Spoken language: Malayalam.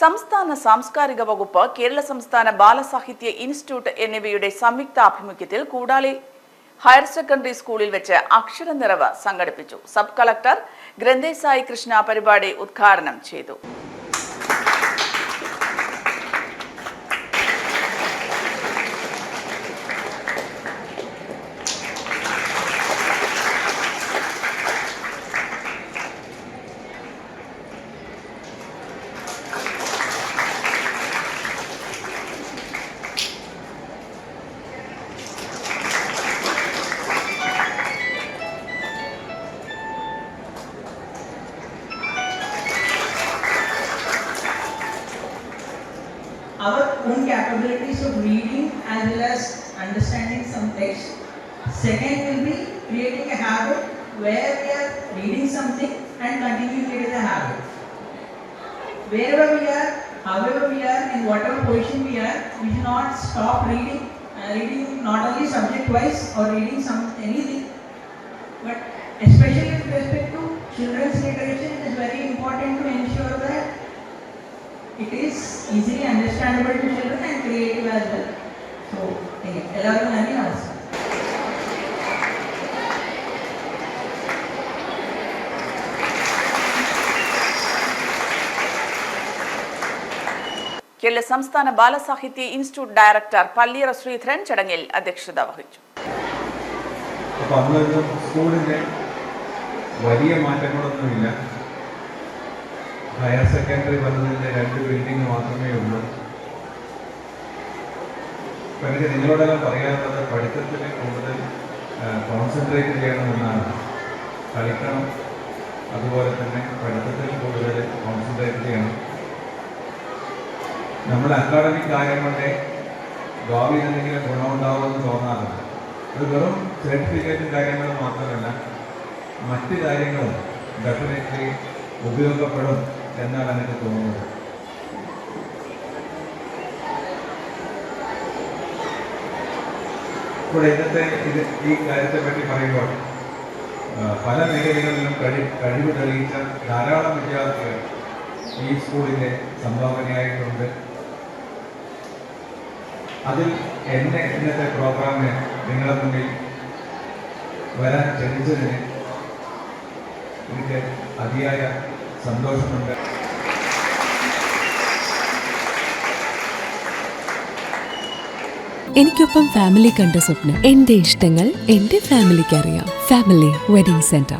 സംസ്ഥാന സാംസ്കാരിക വകുപ്പ് കേരള സംസ്ഥാന ബാലസാഹിത്യ ഇൻസ്റ്റിറ്റ്യൂട്ട് എന്നിവയുടെ സംയുക്താഭിമുഖ്യത്തിൽ കൂടാളി ഹയർ സെക്കൻഡറി സ്കൂളിൽ വെച്ച് അക്ഷരനിറവ് സംഘടിപ്പിച്ചു. സബ് കളക്ടർ ഗ്രന്ഥേസായി കൃഷ്ണ പരിപാടി ഉദ്ഘാടനം ചെയ്തു. Own capabilities of reading as well as understanding some text. Second will be creating a habit where we are reading something and continuing it as a habit. Wherever we are, however we are, in whatever position we are, we should not stop reading. Uh, reading not only subject wise or reading some anything, but especially with respect to it is easily understandable to children and creative as well. So, എല്ലാവർക്കും നന്ദി നമസ്കാരം. കേരള സംസ്ഥാന ബാലസാഹിത്യ ഇൻസ്റ്റിറ്റ്യൂട്ട് ഡയറക്ടർ പള്ളിയറ ശ്രീധരൻ ചടങ്ങിൽ അധ്യക്ഷത വഹിച്ചു. വലിയ മാറ്റങ്ങളൊന്നുമില്ല. ഹയർ സെക്കൻഡറി വന്നതിന്റെ രണ്ട് ബിൽഡിംഗ് മാത്രമേ ഉള്ളൂ. അപ്പം എനിക്ക് നിങ്ങളോടെല്ലാം പറയാനുള്ളത് പഠിത്തത്തിൽ കൂടുതൽ കോൺസെൻട്രേറ്റ് ചെയ്യണമെന്നാണ് കളിക്കണം. അതുപോലെ തന്നെ പഠിത്തത്തിൽ കൂടുതൽ കോൺസെൻട്രേറ്റ് ചെയ്യണം. നമ്മൾ അക്കാഡമിക് കാര്യങ്ങളുടെ ഭാവിയിൽ എന്തെങ്കിലും ഗുണമുണ്ടാവുമെന്ന് തോന്നാറുണ്ട് അത് വെറും സർട്ടിഫിക്കറ്റും കാര്യങ്ങളും മാത്രമല്ല മറ്റ് കാര്യങ്ങളും ഡെഫിനറ്റ്ലി ഉപയോഗപ്പെടും. എന്നാണ് എനിക്ക് തോന്നുന്നത്. ഇവിടെ ഇന്നത്തെ ഇത് ഈ കാര്യത്തെ പറ്റി പറയുമ്പോൾ പല മേഖലകളിലും കഴി കഴിവ് തെളിയിച്ച ധാരാളം വിദ്യാർത്ഥികൾ ഈ സ്കൂളിന്റെ സംഭാവനയായിട്ടുണ്ട്. അതിൽ എന്നെ ഇന്നത്തെ പ്രോഗ്രാമിന് നിങ്ങളെ മുന്നിൽ വരാൻ ക്ഷണിച്ചതിന് എനിക്ക് അതിയായ സന്തോഷമുണ്ട്. എനിക്കൊപ്പം ഫാമിലി കണ്ട സ്വപ്നം. എന്റെ ഇഷ്ടങ്ങൾ എന്റെ ഫാമിലിക്ക് അറിയാം. Family wedding centre